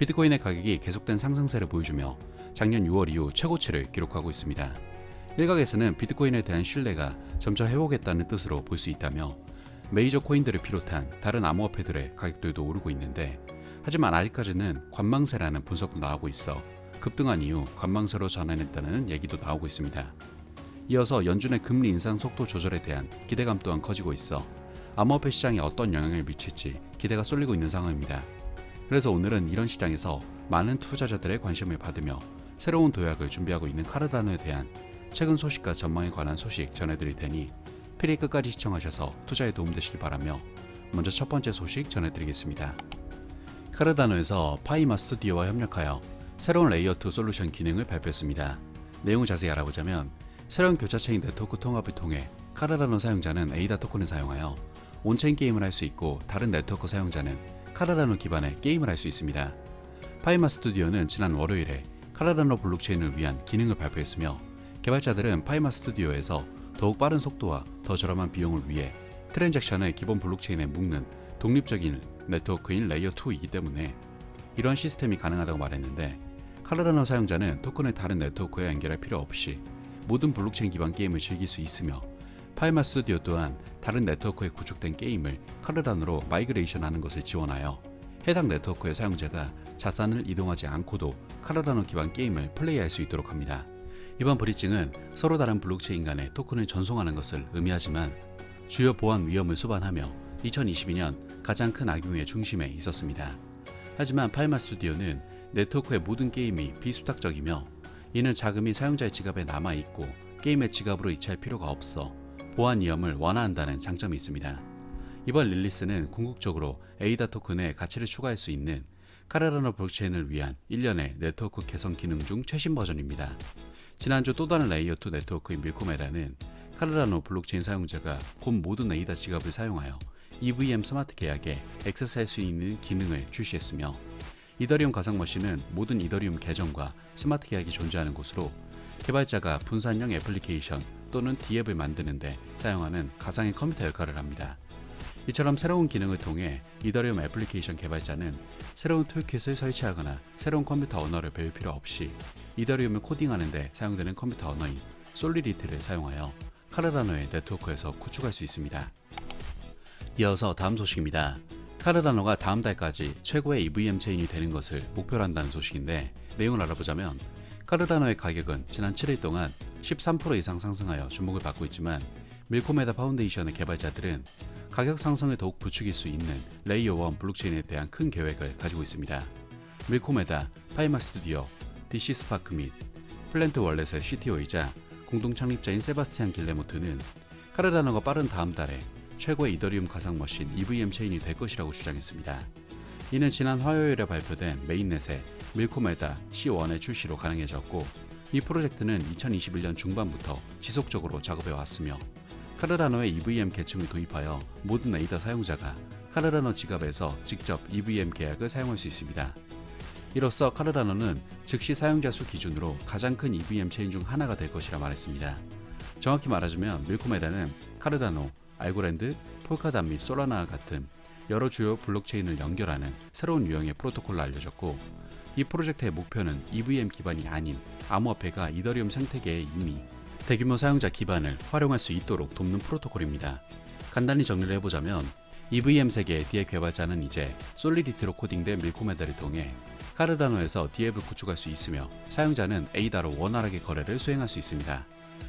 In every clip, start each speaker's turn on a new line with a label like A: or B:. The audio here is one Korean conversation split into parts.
A: 비트코인의 가격이 계속된 상승세를 보여주며 작년 6월 이후 최고치를 기록하고 있습니다. 일각에서는 비트코인에 대한 신뢰가 점차 회복했다는 뜻으로 볼 수 있다며 메이저 코인들을 비롯한 다른 암호화폐들의 가격들도 오르고 있는데 하지만 아직까지는 관망세라는 분석도 나오고 있어 급등한 이후 관망세로 전환했다는 얘기도 나오고 있습니다. 이어서 연준의 금리 인상 속도 조절에 대한 기대감 또한 커지고 있어 암호화폐 시장에 어떤 영향을 미칠지 기대가 쏠리고 있는 상황입니다. 그래서 오늘은 이런 시장에서 많은 투자자들의 관심을 받으며 새로운 도약을 준비하고 있는 카르다노에 대한 최근 소식과 전망에 관한 소식 전해드릴 테니 필히 끝까지 시청하셔서 투자에 도움되시기 바라며 먼저 첫 번째 소식 전해드리겠습니다. 카르다노에서 파이마 스튜디오와 협력하여 새로운 레이어 2 솔루션 기능을 발표했습니다. 내용을 자세히 알아보자면 새로운 교차체인 네트워크 통합을 통해 카르다노 사용자는 에이다 토큰을 사용하여 온체인 게임을 할 수 있고 다른 네트워크 사용자는 카르다노 기반의 게임을 할 수 있습니다. 파이마 스튜디오는 지난 월요일에 카르다노 블록체인을 위한 기능을 발표했으며 개발자들은 파이마 스튜디오에서 더욱 빠른 속도와 더 저렴한 비용을 위해 트랜잭션을 기본 블록체인에 묶는 독립적인 네트워크인 레이어 2이기 때문에 이런 시스템이 가능하다고 말했는데 카르다노 사용자는 토큰을 다른 네트워크에 연결할 필요 없이 모든 블록체인 기반 게임을 즐길 수 있으며 파이마 스튜디오 또한 다른 네트워크에 구축된 게임을 카르다노로 마이그레이션 하는 것을 지원하여 해당 네트워크의 사용자가 자산을 이동하지 않고도 카르다노 기반 게임을 플레이할 수 있도록 합니다. 이번 브리징은 서로 다른 블록체인 간의 토큰을 전송하는 것을 의미하지만 주요 보안 위험을 수반하며 2022년 가장 큰 악용의 중심에 있었습니다. 하지만 파이마 스튜디오는 네트워크의 모든 게임이 비수탁적이며 이는 자금이 사용자의 지갑에 남아 있고 게임의 지갑으로 이체할 필요가 없어 보안 위험을 완화한다는 장점이 있습니다. 이번 릴리스는 궁극적으로 에이다 토큰에 가치를 추가할 수 있는 카르다노 블록체인을 위한 1년의 네트워크 개선 기능 중 최신 버전입니다. 지난주 또 다른 레이어2 네트워크인 밀코메다는 카르다노 블록체인 사용자가 곧 모든 에이다 지갑을 사용하여 EVM 스마트 계약에 액세스할 수 있는 기능을 출시했으며 이더리움 가상 머신은 모든 이더리움 계정과 스마트 계약이 존재하는 곳으로 개발자가 분산형 애플리케이션 또는 D앱을 만드는데 사용하는 가상의 컴퓨터 역할을 합니다. 이처럼 새로운 기능을 통해 이더리움 애플리케이션 개발자는 새로운 툴킷을 설치하거나 새로운 컴퓨터 언어를 배울 필요 없이 이더리움을 코딩하는데 사용되는 컴퓨터 언어인 솔리디티를 사용하여 카르다노의 네트워크에서 구축할 수 있습니다. 이어서 다음 소식입니다. 카르다노가 다음 달까지 최고의 EVM 체인이 되는 것을 목표로 한다는 소식인데 내용을 알아보자면 카르다노의 가격은 지난 7일 동안 13% 이상 상승하여 주목을 받고 있지만 밀코메다 파운데이션의 개발자들은 가격 상승을 더욱 부추길 수 있는 레이어 1 블록체인에 대한 큰 계획을 가지고 있습니다. 밀코메다, 파이마 스튜디오, DC 스파크 및 플랜트 월렛의 CTO이자 공동 창립자인 세바스티안 길레모트는 카르다노가 빠른 다음 달에 최고의 이더리움 가상 머신 EVM 체인이 될 것이라고 주장했습니다. 이는 지난 화요일에 발표된 메인넷의 밀코메다 C1의 출시로 가능해졌고 이 프로젝트는 2021년 중반부터 지속적으로 작업해 왔으며 카르다노의 EVM 계층을 도입하여 모든 에이다 사용자가 카르다노 지갑에서 직접 EVM 계약을 사용할 수 있습니다. 이로써 카르다노는 즉시 사용자 수 기준으로 가장 큰 EVM 체인 중 하나가 될 것이라 말했습니다. 정확히 말하자면 밀코메다는 카르다노, 알고랜드, 폴카담 및 솔라나 같은 여러 주요 블록체인을 연결하는 새로운 유형의 프로토콜로 알려졌고 이 프로젝트의 목표는 EVM 기반이 아닌 암호화폐가 이더리움 생태계에 이미 대규모 사용자 기반을 활용할 수 있도록 돕는 프로토콜입니다. 간단히 정리를 해보자면 EVM 세계의 디앱 개발자는 이제 솔리디티로 코딩된 밀코메다를 통해 카르다노에서 디앱을 구축할 수 있으며 사용자는 에이다로 원활하게 거래를 수행할 수 있습니다.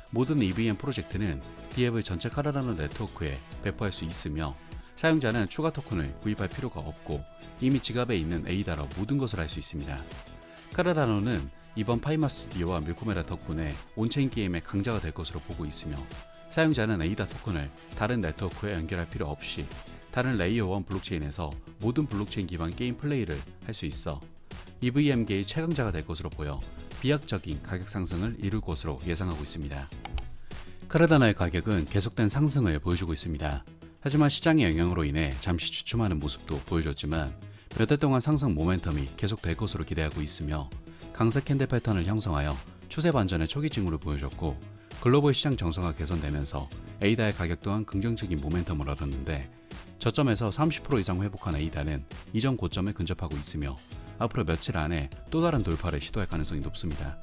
A: 모든 EVM 프로젝트는 디앱을 전체 카르다노 네트워크에 배포할 수 있으며 사용자는 추가 토큰을 구입할 필요가 없고 이미 지갑에 있는 에이다로 모든 것을 할 수 있습니다. 카르다노는 이번 파이마 스튜디오와 밀코메라 덕분에 온체인 게임의 강자가 될 것으로 보고 있으며 사용자는 에이다 토큰을 다른 네트워크에 연결할 필요 없이 다른 레이어 1 블록체인에서 모든 블록체인 기반 게임 플레이를 할 수 있어 EVM계의 최강자가 될 것으로 보여 비약적인 가격 상승을 이룰 것으로 예상하고 있습니다. 카르다나의 가격은 계속된 상승을 보여주고 있습니다. 하지만 시장의 영향으로 인해 잠시 주춤하는 모습도 보여줬지만 몇 달 동안 상승 모멘텀이 계속될 것으로 기대하고 있으며 강세 캔들 패턴을 형성하여 추세 반전의 초기 징후를 보여줬고 글로벌 시장 정서가 개선되면서 에이다의 가격 또한 긍정적인 모멘텀을 얻었는데 저점에서 30% 이상 회복한 에이다는 이전 고점에 근접하고 있으며 앞으로 며칠 안에 또 다른 돌파를 시도할 가능성이 높습니다.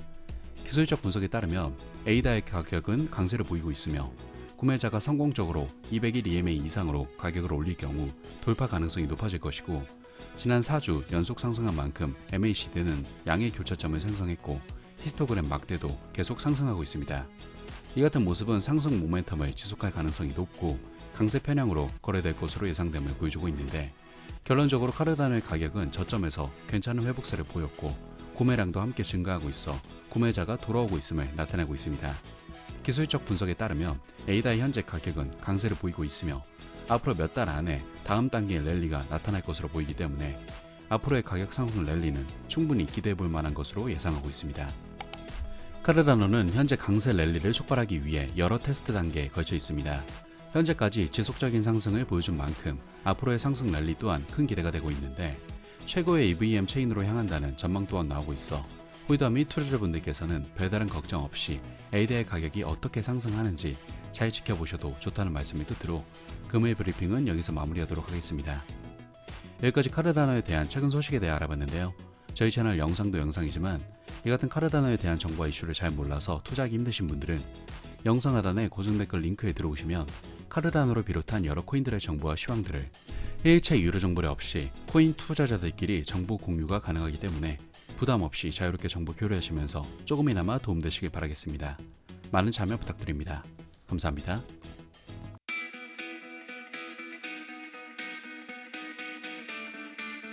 A: 기술적 분석에 따르면 에이다의 가격은 강세를 보이고 있으며 구매자가 성공적으로 200일 EMA 이상으로 가격을 올릴 경우 돌파 가능성이 높아질 것이고 지난 4주 연속 상승한 만큼 MACD는 양의 교차점을 생성했고 히스토그램 막대도 계속 상승하고 있습니다. 이 같은 모습은 상승 모멘텀을 지속할 가능성이 높고 강세 편향으로 거래될 것으로 예상됨을 보여주고 있는데 결론적으로 카르단의 가격은 저점에서 괜찮은 회복세를 보였고 구매량도 함께 증가하고 있어 구매자가 돌아오고 있음을 나타내고 있습니다. 기술적 분석에 따르면 에이다의 현재 가격은 강세를 보이고 있으며 앞으로 몇 달 안에 다음 단계의 랠리가 나타날 것으로 보이기 때문에 앞으로의 가격 상승 랠리는 충분히 기대해 볼 만한 것으로 예상하고 있습니다. 카르다노는 현재 강세 랠리를 촉발하기 위해 여러 테스트 단계에 걸쳐 있습니다. 현재까지 지속적인 상승을 보여준 만큼 앞으로의 상승 랠리 또한 큰 기대가 되고 있는데 최고의 EVM 체인으로 향한다는 전망 또한 나오고 있어 및 투자자분들께서는 별다른 걱정 없이 에이드의 가격이 어떻게 상승하는지 잘 지켜보셔도 좋다는 말씀을 끝으로 금일 브리핑은 여기서 마무리하도록 하겠습니다. 여기까지 카르다노에 대한 최근 소식에 대해 알아봤는데요. 저희 채널 영상도 영상이지만 이 같은 카르다노에 대한 정보와 이슈를 잘 몰라서 투자하기 힘드신 분들은 영상 하단에 고정 댓글 링크에 들어오시면 카르다노를 비롯한 여러 코인들의 정보와 시황들을 일체 유료 정보료 없이 코인 투자자들끼리 정보 공유가 가능하기 때문에 부담 없이 자유롭게 정보 교류하시면서 조금이나마 도움되시길 바라겠습니다. 많은 참여 부탁드립니다. 감사합니다.